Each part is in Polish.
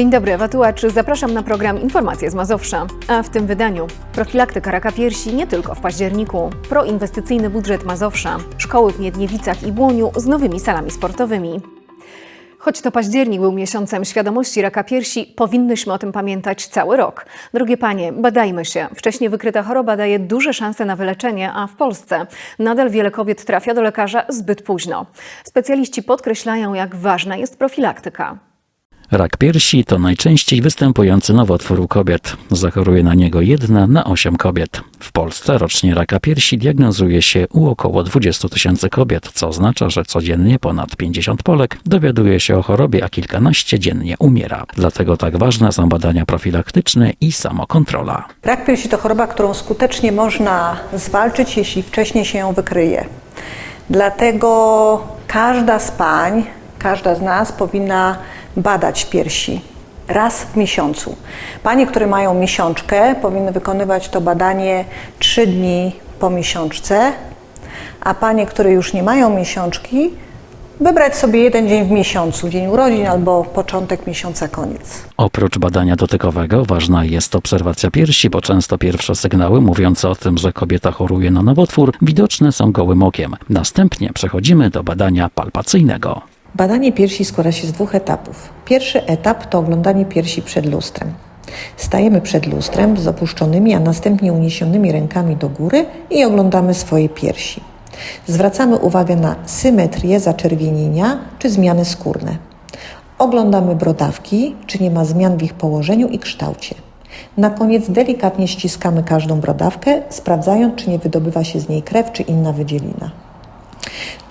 Dzień dobry, Ewa Tułacz. Zapraszam na program Informacje z Mazowsza. A w tym wydaniu profilaktyka raka piersi nie tylko w październiku. Proinwestycyjny budżet Mazowsza. Szkoły w Miedniewicach i Błoniu z nowymi salami sportowymi. Choć to październik był miesiącem świadomości raka piersi, powinnyśmy o tym pamiętać cały rok. Drogie panie, badajmy się. Wcześniej wykryta choroba daje duże szanse na wyleczenie, a w Polsce nadal wiele kobiet trafia do lekarza zbyt późno. Specjaliści podkreślają, jak ważna jest profilaktyka. Rak piersi to najczęściej występujący nowotwór u kobiet. Zachoruje na niego jedna na osiem kobiet. W Polsce rocznie raka piersi diagnozuje się u około 20 tysięcy kobiet, co oznacza, że codziennie ponad 50 Polek dowiaduje się o chorobie, a kilkanaście dziennie umiera. Dlatego tak ważne są badania profilaktyczne i samokontrola. Rak piersi to choroba, którą skutecznie można zwalczyć, jeśli wcześniej się ją wykryje. Dlatego każda z pań, każda z nas powinna badać piersi raz w miesiącu. Panie, które mają miesiączkę, powinny wykonywać to badanie 3 dni po miesiączce, a panie, które już nie mają miesiączki, wybrać sobie jeden dzień w miesiącu, dzień urodzin albo początek miesiąca, koniec. Oprócz badania dotykowego ważna jest obserwacja piersi, bo często pierwsze sygnały mówiące o tym, że kobieta choruje na nowotwór, widoczne są gołym okiem. Następnie przechodzimy do badania palpacyjnego. Badanie piersi składa się z dwóch etapów. Pierwszy etap to oglądanie piersi przed lustrem. Stajemy przed lustrem z opuszczonymi, a następnie uniesionymi rękami do góry i oglądamy swoje piersi. Zwracamy uwagę na symetrię zaczerwienienia czy zmiany skórne. Oglądamy brodawki, czy nie ma zmian w ich położeniu i kształcie. Na koniec delikatnie ściskamy każdą brodawkę, sprawdzając, czy nie wydobywa się z niej krew czy inna wydzielina.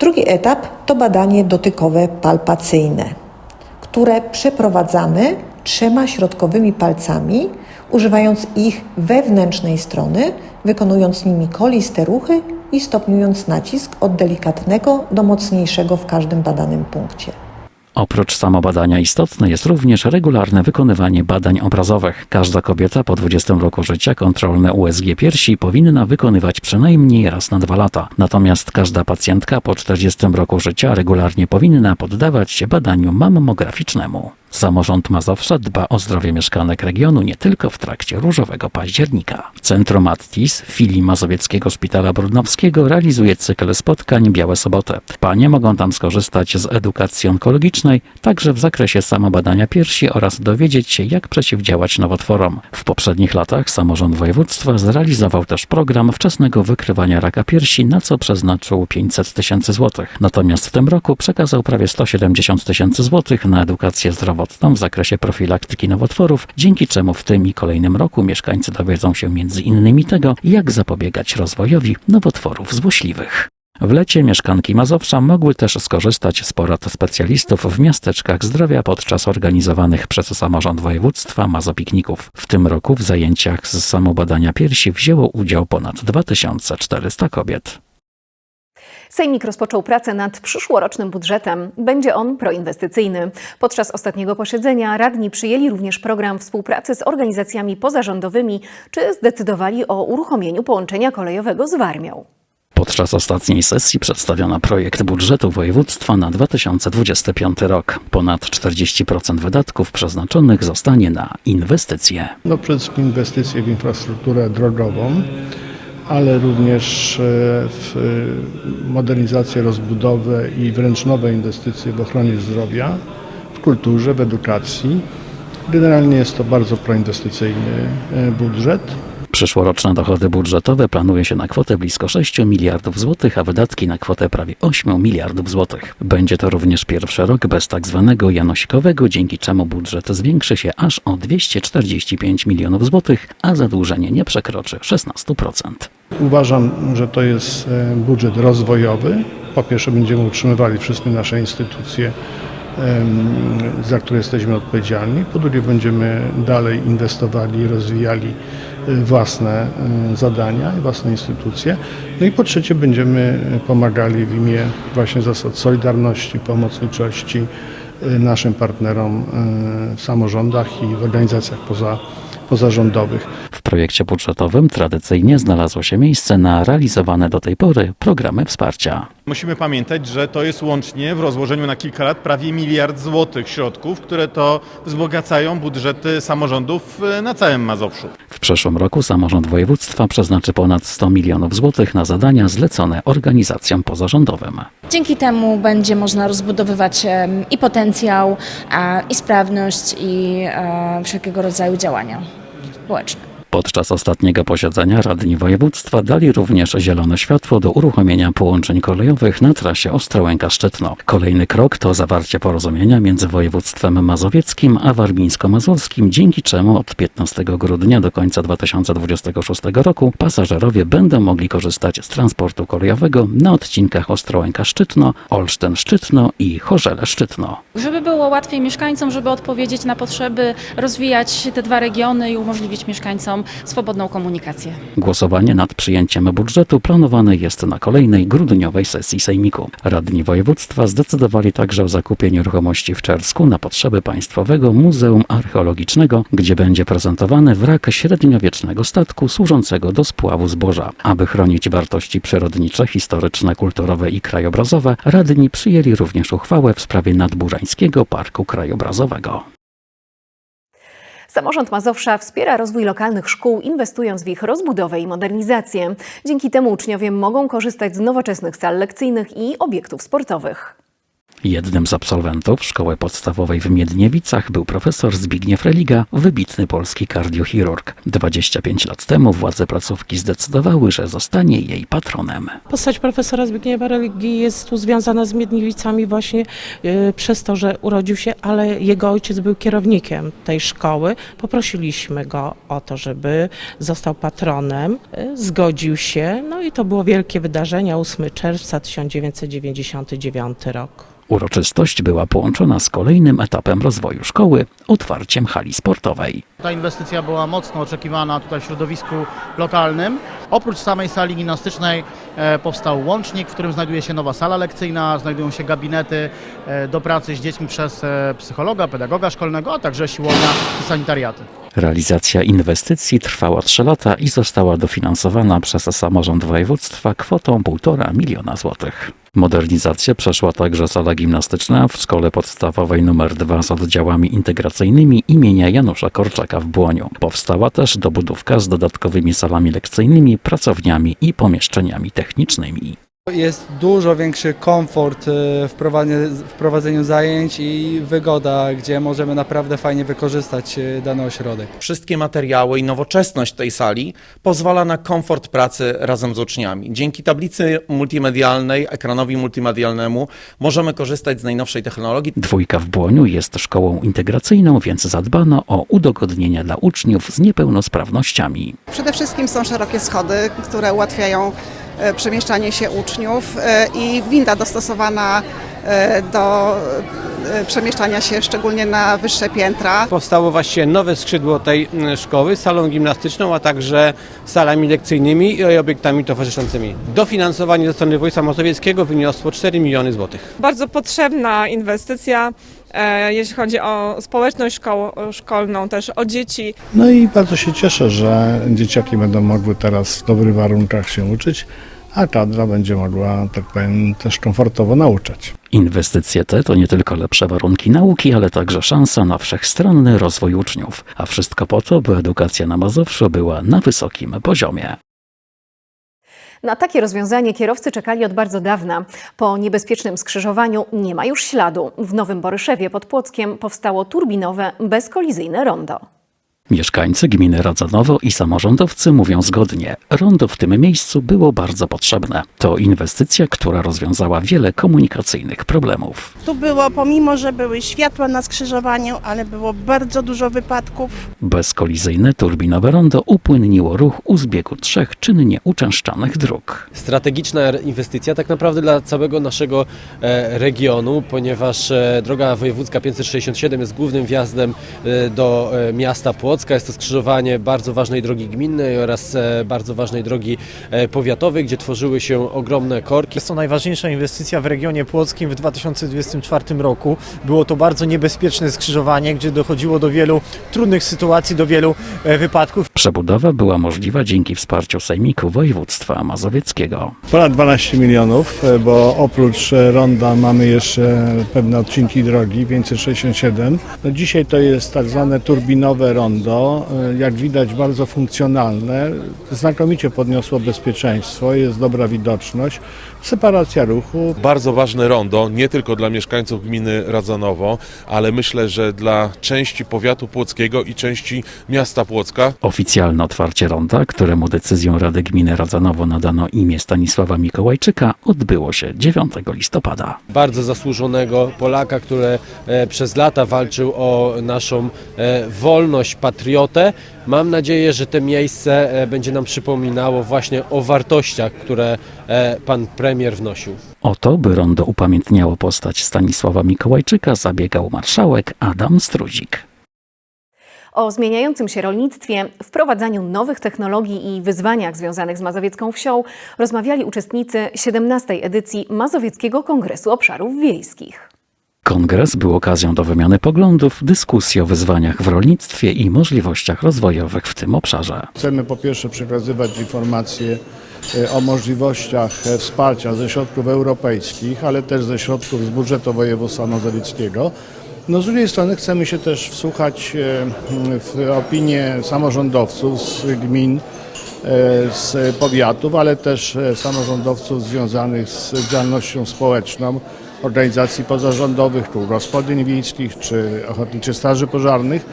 Drugi etap to badanie dotykowe palpacyjne, które przeprowadzamy trzema środkowymi palcami, używając ich wewnętrznej strony, wykonując nimi koliste ruchy i stopniując nacisk od delikatnego do mocniejszego w każdym badanym punkcie. Oprócz samobadania istotne jest również regularne wykonywanie badań obrazowych. Każda kobieta po 20 roku życia kontrolne USG piersi powinna wykonywać przynajmniej raz na dwa lata. Natomiast każda pacjentka po 40 roku życia regularnie powinna poddawać się badaniu mammograficznemu. Samorząd Mazowsza dba o zdrowie mieszkanek regionu nie tylko w trakcie różowego października. Centrum Attis w filii Mazowieckiego Szpitala Brudnowskiego realizuje cykl spotkań Białe Soboty. Panie mogą tam skorzystać z edukacji onkologicznej, także w zakresie samobadania piersi oraz dowiedzieć się, jak przeciwdziałać nowotworom. W poprzednich latach samorząd województwa zrealizował też program wczesnego wykrywania raka piersi, na co przeznaczył 500 tysięcy złotych. Natomiast w tym roku przekazał prawie 170 tysięcy złotych na edukację zdrowotną w zakresie profilaktyki nowotworów, dzięki czemu w tym i kolejnym roku mieszkańcy dowiedzą się innymi tego, jak zapobiegać rozwojowi nowotworów złośliwych. W lecie mieszkanki Mazowsza mogły też skorzystać z porad specjalistów w miasteczkach zdrowia podczas organizowanych przez samorząd województwa mazopikników. W tym roku w zajęciach z samobadania piersi wzięło udział ponad 2400 kobiet. Sejmik rozpoczął pracę nad przyszłorocznym budżetem. Będzie on proinwestycyjny. Podczas ostatniego posiedzenia radni przyjęli również program współpracy z organizacjami pozarządowymi, czy zdecydowali o uruchomieniu połączenia kolejowego z Warmią. Podczas ostatniej sesji przedstawiono projekt budżetu województwa na 2025 rok. Ponad 40% wydatków przeznaczonych zostanie na inwestycje. No przede wszystkim inwestycje w infrastrukturę drogową, ale również e, w e, modernizację, rozbudowę i wręcz nowe inwestycje w ochronie zdrowia, w kulturze, w edukacji. Generalnie jest to bardzo proinwestycyjny e, budżet. Przyszłoroczne dochody budżetowe planuje się na kwotę blisko 6 miliardów złotych, a wydatki na kwotę prawie 8 miliardów złotych. Będzie to również pierwszy rok bez tak zwanego janosikowego, dzięki czemu budżet zwiększy się aż o 245 milionów złotych, a zadłużenie nie przekroczy 16%. Uważam, że to jest e, budżet rozwojowy. Po pierwsze będziemy utrzymywali wszystkie nasze instytucje, za które jesteśmy odpowiedzialni. Po drugie będziemy dalej inwestowali rozwijali e, własne e, zadania i własne instytucje. No i po trzecie będziemy pomagali w imię właśnie zasad solidarności, pomocniczości naszym partnerom w samorządach i w organizacjach poza, pozarządowych. W projekcie budżetowym tradycyjnie znalazło się miejsce na realizowane do tej pory programy wsparcia. Musimy pamiętać, że to jest łącznie w rozłożeniu na kilka lat prawie miliard złotych środków, które to wzbogacają budżety samorządów e, na całym Mazowszu. W przyszłym roku samorząd województwa przeznaczy ponad 100 milionów złotych na zadania zlecone organizacjom pozarządowym. Dzięki temu będzie można rozbudowywać i potencjał, i sprawność, i e, wszelkiego rodzaju działania społeczne. Podczas ostatniego posiedzenia radni województwa dali również zielone światło do uruchomienia połączeń kolejowych na trasie Ostrołęka-Szczytno. Kolejny krok to zawarcie porozumienia między województwem mazowieckim a warmińsko-mazurskim, dzięki czemu od 15 grudnia do końca 2026 roku pasażerowie będą mogli korzystać z transportu kolejowego na odcinkach Ostrołęka-Szczytno, Olsztyn-Szczytno i Chorzele-Szczytno. Żeby było łatwiej mieszkańcom, żeby odpowiedzieć na potrzeby, rozwijać te dwa regiony i umożliwić mieszkańcom swobodną komunikację. Głosowanie nad przyjęciem budżetu planowane jest na kolejnej grudniowej sesji Sejmiku. Radni województwa zdecydowali także o zakupie nieruchomości w Czersku na potrzeby Państwowego Muzeum Archeologicznego, gdzie będzie prezentowany wrak średniowiecznego statku służącego do spławu zboża. Aby chronić wartości przyrodnicze, historyczne, kulturowe i krajobrazowe, radni przyjęli również uchwałę w sprawie Nadburzańskiego Parku Krajobrazowego. Samorząd Mazowsza wspiera rozwój lokalnych szkół, inwestując w ich rozbudowę i modernizację. Dzięki temu uczniowie mogą korzystać z nowoczesnych sal lekcyjnych i obiektów sportowych. Jednym z absolwentów szkoły podstawowej w Miedniewicach był profesor Zbigniew Religa, wybitny polski kardiochirurg. 25 lat temu władze placówki zdecydowały, że zostanie jej patronem. Postać profesora Zbigniewa Religii jest tu związana z Miedniewicami właśnie e, przez to, że urodził się, ale jego ojciec był kierownikiem tej szkoły. Poprosiliśmy go o to, żeby został patronem. E, Zgodził się, no i to było wielkie wydarzenie, 8 czerwca 1999 rok. Uroczystość była połączona z kolejnym etapem rozwoju szkoły otwarciem hali sportowej. Ta inwestycja była mocno oczekiwana tutaj w środowisku lokalnym. Oprócz samej sali gimnastycznej e, powstał łącznik, w którym znajduje się nowa sala lekcyjna, znajdują się gabinety e, do pracy z dziećmi przez e, psychologa, pedagoga szkolnego, a także siłownia i sanitariaty. Realizacja inwestycji trwała 3 lata i została dofinansowana przez samorząd województwa kwotą 1,5 miliona złotych. Modernizację przeszła także sala gimnastyczna w szkole podstawowej nr 2 z oddziałami integracyjnymi imienia Janusza Korczaka w Błoniu. Powstała też dobudówka z dodatkowymi salami lekcyjnymi, pracowniami i pomieszczeniami technicznymi. Jest dużo większy komfort e, w prowadzeniu, w prowadzeniu zajęć i wygoda, gdzie możemy naprawdę fajnie wykorzystać e, dany ośrodek. Wszystkie materiały i nowoczesność tej sali pozwala na komfort pracy razem z uczniami. Dzięki tablicy multimedialnej, ekranowi multimedialnemu możemy korzystać z najnowszej technologii. Dwójka w Błoniu jest szkołą integracyjną, więc zadbano o udogodnienia dla uczniów z niepełnosprawnościami. Przede wszystkim są szerokie schody, które ułatwiają przemieszczanie się uczniów e, i winda dostosowana e, do e, przemieszczania się szczególnie na wyższe piętra. Powstało właściwie nowe skrzydło tej szkoły, salą gimnastyczną, a także salami lekcyjnymi i obiektami towarzyszącymi. Dofinansowanie ze strony województwa mazowieckiego wyniosło 4 miliony złotych. Bardzo potrzebna inwestycja, e, jeśli chodzi o społeczność szkoł, szkolną, też o dzieci. No i bardzo się cieszę, że dzieciaki będą mogły teraz w dobrych warunkach się uczyć, a kadra będzie mogła, tak powiem, też komfortowo nauczać. Inwestycje te to nie tylko lepsze warunki nauki, ale także szansa na wszechstronny rozwój uczniów. A wszystko po to, by edukacja na Mazowszu była na wysokim poziomie. Na takie rozwiązanie kierowcy czekali od bardzo dawna. Po niebezpiecznym skrzyżowaniu nie ma już śladu. W Nowym Boryszewie pod Płockiem powstało turbinowe, bezkolizyjne rondo. Mieszkańcy gminy Radzanowo i samorządowcy mówią zgodnie. Rondo w tym miejscu było bardzo potrzebne. To inwestycja, która rozwiązała wiele komunikacyjnych problemów. Tu było, pomimo że były światła na skrzyżowaniu, ale było bardzo dużo wypadków. Bezkolizyjne turbinowe rondo upłynniło ruch u zbiegu trzech czynnie uczęszczanych dróg. Strategiczna inwestycja tak naprawdę dla całego naszego e, regionu, ponieważ e, droga wojewódzka 567 jest głównym wjazdem e, do e, miasta Płock. Płocka. Jest to skrzyżowanie bardzo ważnej drogi gminnej oraz e, bardzo ważnej drogi e, powiatowej, gdzie tworzyły się ogromne korki. Jest to najważniejsza inwestycja w regionie płockim w 2024 roku. Było to bardzo niebezpieczne skrzyżowanie, gdzie dochodziło do wielu trudnych sytuacji, do wielu e, wypadków. Przebudowa była możliwa dzięki wsparciu Sejmiku Województwa Mazowieckiego. Ponad 12 milionów, bo oprócz ronda mamy jeszcze pewne odcinki drogi, 567. No dzisiaj to jest tak zwane turbinowe rondo, e, jak widać bardzo funkcjonalne, znakomicie podniosło bezpieczeństwo, jest dobra widoczność, separacja ruchu. Bardzo ważne rondo, nie tylko dla mieszkańców gminy Radzanowo, ale myślę, że dla części powiatu płockiego i części miasta Płocka. Oficjalne otwarcie ronda, któremu decyzją Rady Gminy Radzanowo nadano imię Stanisława Mikołajczyka, odbyło się 9 listopada. Bardzo zasłużonego Polaka, który e, przez lata walczył o naszą e, wolność, patriotę. Mam nadzieję, że to miejsce e, będzie nam przypominało właśnie o wartościach, które e, pan premier wnosił. O to, by rondo upamiętniało postać Stanisława Mikołajczyka, zabiegał marszałek Adam Struzik. O zmieniającym się rolnictwie, wprowadzaniu nowych technologii i wyzwaniach związanych z mazowiecką wsią rozmawiali uczestnicy 17. edycji Mazowieckiego Kongresu Obszarów Wiejskich. Kongres był okazją do wymiany poglądów, dyskusji o wyzwaniach w rolnictwie i możliwościach rozwojowych w tym obszarze. Chcemy po pierwsze przekazywać informacje e, o możliwościach e, wsparcia ze środków europejskich, ale też ze środków z budżetu województwa mazowieckiego. No z drugiej strony chcemy się też wsłuchać e, w opinie samorządowców z gmin, z powiatów, ale też samorządowców związanych z działalnością społeczną, organizacji pozarządowych, kół gospodyń wiejskich czy ochotniczych straży pożarnych,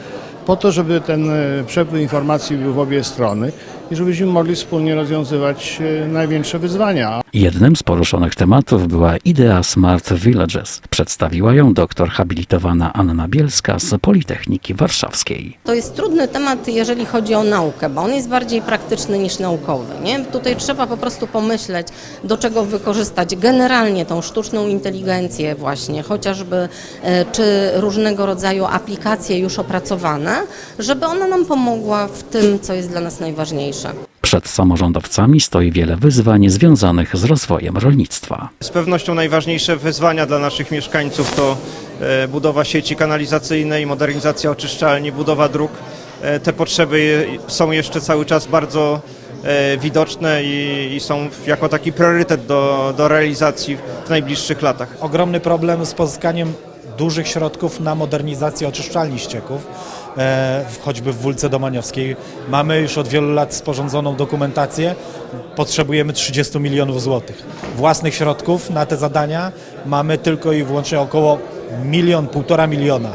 po to, żeby ten e, przepływ informacji był w obie strony i żebyśmy mogli wspólnie rozwiązywać e, największe wyzwania. Jednym z poruszonych tematów była idea Smart Villages. Przedstawiła ją doktor habilitowana Anna Bielska z Politechniki Warszawskiej. To jest trudny temat, jeżeli chodzi o naukę, bo on jest bardziej praktyczny niż naukowy. Nie? Tutaj trzeba po prostu pomyśleć, do czego wykorzystać generalnie tą sztuczną inteligencję właśnie, chociażby e, czy różnego rodzaju aplikacje już opracowane, żeby ona nam pomogła w tym, co jest dla nas najważniejsze. Przed samorządowcami stoi wiele wyzwań związanych z rozwojem rolnictwa. Z pewnością najważniejsze wyzwania dla naszych mieszkańców to e, budowa sieci kanalizacyjnej, modernizacja oczyszczalni, budowa dróg. E, Te potrzeby są jeszcze cały czas bardzo e, widoczne i, i są jako taki priorytet do, do realizacji w najbliższych latach. ogromny problem z pozyskaniem dużych środków na modernizację oczyszczalni ścieków, choćby w Wólce Domaniowskiej. Mamy już od wielu lat sporządzoną dokumentację, potrzebujemy 30 milionów złotych. Własnych środków na te zadania mamy tylko i wyłącznie około milion, półtora miliona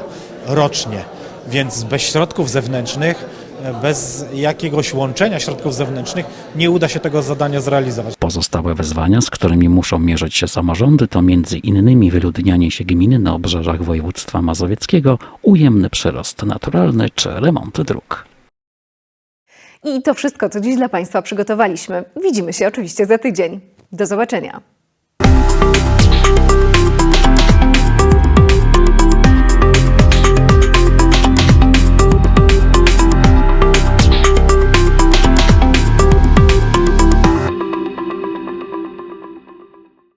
rocznie, więc bez środków zewnętrznych, e, bez jakiegoś łączenia środków zewnętrznych nie uda się tego zadania zrealizować. Pozostałe wyzwania, z którymi muszą mierzyć się samorządy, to między innymi wyludnianie się gminy na obrzeżach województwa mazowieckiego, ujemny przyrost naturalny czy remonty dróg. I to wszystko, co dziś dla Państwa przygotowaliśmy. Widzimy się oczywiście za tydzień. Do zobaczenia.